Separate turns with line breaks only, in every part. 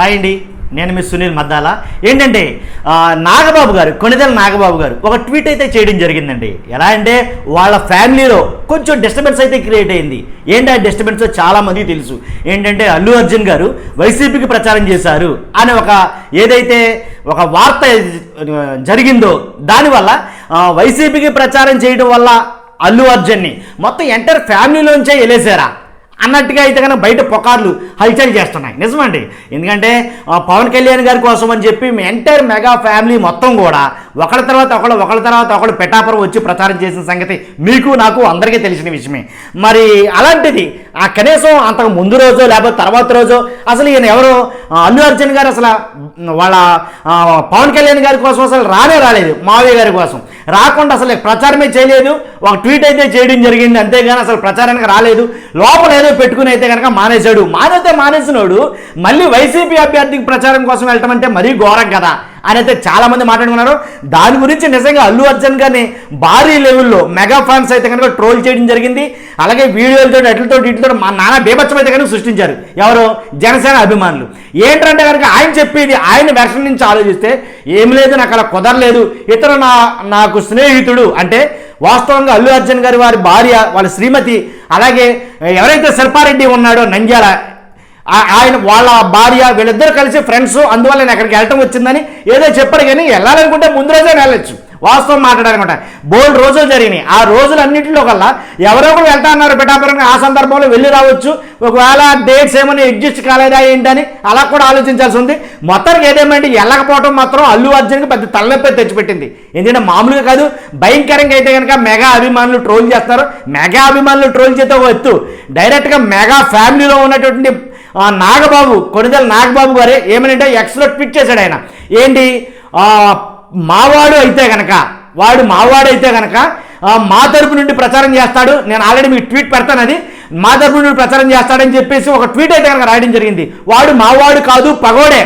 Hi అండి నేను మీ సునీల్ మద్దాల. ఏంటంటే నాగబాబు గారు కొనిదెల నాగబాబు గారు ఒక ట్వీట్ అయితే చేయడం జరిగిందండి. ఎలా అంటే వాళ్ళ ఫ్యామిలీలో కొంచెం డిస్టర్బెన్స్ అయితే క్రియేట్ అయింది. ఏంటి ఆ డిస్టర్బెన్స్ చాలా మందికి తెలుసు. ఏంటంటే అల్లు అర్జున్ గారు వైసీపీకి ప్రచారం చేశారు అనే ఒక ఏదైతే ఒక వార్త జరిగిందో దానివల్ల వైసీపీకి ప్రచారం చేయడం వల్ల అల్లు అర్జున్ని మొత్తం ఎంటర్ ఫ్యామిలీలోంచే వెళ్ళేశారా అన్నట్టుగా అయితే కనుక బయట పొకార్లు హల్చల్ చేస్తున్నాయి. నిజమండి. ఎందుకంటే పవన్ కళ్యాణ్ గారి కోసం అని చెప్పి ఎంటైర్ మెగా ఫ్యామిలీ మొత్తం కూడా ఒకళ్ళ తర్వాత ఒకళ్ళు ఒకళ్ళ తర్వాత ఒకళ్ళు పెటాపురం వచ్చి ప్రచారం చేసిన సంగతి మీకు నాకు అందరికీ తెలిసిన విషయమే. మరి అలాంటిది ఆ కనీసం అంతకు ముందు రోజో లేకపోతే తర్వాత రోజో అసలు ఈయన ఎవరో అల్లు అర్జున్ గారు అసలు వాళ్ళ పవన్ కళ్యాణ్ గారి కోసం అసలు రానే రాలేదు మావయ్య గారి కోసం. రాకుండా అసలు ప్రచారమే చేయలేదు. ఒక ట్వీట్ అయితే చేయడం జరిగింది. అంతేగాని అసలు ప్రచారానికి రాలేదు. లోపల ఏదో పెట్టుకుని అయితే కనుక మానేశాడు. మానేస్తే మానేసినోడు మళ్ళీ వైసీపీ అభ్యర్థికి ప్రచారం కోసం వెళ్ళటం అంటే మరీ ఘోరం కదా. అని అయితే చాలా మంది మాట్లాడుకున్నారు. దాని గురించి నిజంగా అల్లు అర్జున్ గారిని భారీ లెవెల్లో మెగా ఫ్యాన్స్ అయితే కనుక ట్రోల్ చేయడం జరిగింది. అలాగే వీడియోలతో ఎట్లతో ఇట్లతో మా నాన్న బీభత్సం అయితే కనుక సృష్టించారు. ఎవరు? జనసేన అభిమానులు. ఏంటంటే కనుక ఆయన చెప్పేది ఆయన వెర్షన్ నుంచి ఆలోచిస్తే ఏం లేదు నాకు అలా కుదరలేదు. ఇతను నా నాకు స్నేహితుడు అంటే వాస్తవంగా అల్లు అర్జున్ గారి వారి భార్య వాళ్ళ శ్రీమతి అలాగే ఎవరైతే శిల్పారెడ్డి ఉన్నాడో నంద్యాల ఆయన వాళ్ళ భార్య వీళ్ళిద్దరు కలిసి ఫ్రెండ్స్ అందువల్ల నేను అక్కడికి వెళ్ళటం వచ్చిందని ఏదో చెప్పాడు కానీ వెళ్ళాలనుకుంటే ముందు రోజే వెళ్ళొచ్చు. వాస్తవం మాట్లాడాలనుకుంటా బోల్డ్ రోజులు జరిగినాయి. ఆ రోజులు అన్నింటిలో కల్లా ఎవరో ఒకరు వెళ్తా అన్నారు పిఠాపురంగా ఆ సందర్భంలో వెళ్ళి రావచ్చు. ఒకవేళ డేట్స్ ఏమైనా అడ్జస్ట్ కాలేదా ఏంటని అలా కూడా ఆలోచించాల్సి ఉంది. మొత్తానికి ఏదేమంటే వెళ్ళకపోవడం మాత్రం అల్లు అర్జున్కి పెద్ద తలనొప్పి తెచ్చిపెట్టింది. ఎందుకంటే మామూలుగా కాదు భయంకరంగా అయితే కనుక మెగా అభిమానులు ట్రోల్ చేస్తారు. మెగా అభిమానులు ట్రోల్ చేస్తే ఒక ఎత్తు. డైరెక్ట్గా మెగా ఫ్యామిలీలో ఉన్నటువంటి ఆ నాగబాబు కొనిదెల నాగబాబు గారే ఏమనంటే ఎక్స్లో ట్వీట్ చేశాడు ఆయన. ఏంటి? మావాడు అయితే గనక వాడు మావాడు అయితే గనక మా తరపు నుండి ప్రచారం చేస్తాడు. నేను ఆల్రెడీ మీకు ట్వీట్ పెడతాను అది. మా తరపు నుండి ప్రచారం చేస్తాడని చెప్పేసి ఒక ట్వీట్ అయితే కనుక రాయడం జరిగింది. వాడు మావాడు కాదు పగోడే.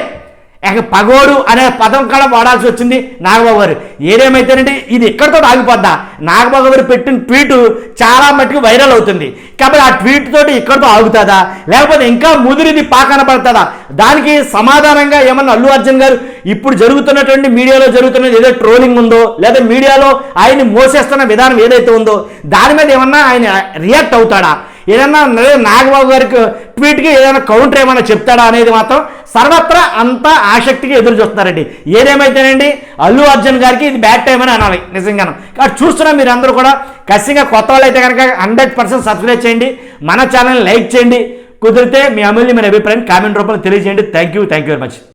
ఇక పగోడు అనే పదం కూడా వాడాల్సి వచ్చింది నాగబాబు గారు ఏదేమైతేనంటే ఇది ఇక్కడితో ఆగిపోద్దా? నాగబాబు గారు పెట్టిన ట్వీటు చాలా మట్టుకు వైరల్ అవుతుంది. కాబట్టి ఆ ట్వీట్ తోటి ఇక్కడితో ఆగుతుందా? లేకపోతే ఇంకా ముదిరిది పాకన పడుతుందా దానికి సమాధానంగా ఏమన్నా అల్లు అర్జున్ గారు ఇప్పుడు జరుగుతున్నటువంటి మీడియాలో జరుగుతున్నది ఏదో ట్రోలింగ్ ఉందో లేదా మీడియాలో ఆయన్ని మోసేస్తున్న విధానం ఏదైతే ఉందో దాని మీద ఏమన్నా ఆయన రియాక్ట్ అవుతాడా? ఏదన్నా నాగబాబు గారికి ట్వీట్కి ఏదైనా కౌంటర్ ఏమైనా చెప్తాడా అనేది మాత్రం సర్వత్రా అంతా ఆసక్తిగా ఎదురు చూస్తున్నారండి. ఏదేమైతేనండి అల్లు అర్జున్ గారికి ఇది బ్యాడ్ టైం అని అనాలి నిజంగాను. కాబట్టి చూస్తున్నా మీరు అందరూ కూడా ఖచ్చితంగా కొత్త వాళ్ళు అయితే కనుక హండ్రెడ్ పర్సెంట్ సబ్స్క్రైబ్ చేయండి మన ఛానల్ లైక్ చేయండి. కుదిరితే మీ అమూల్యమైన అభిప్రాయం కామెంట్ రూపంలో తెలియజేయండి. Thank you thank you very much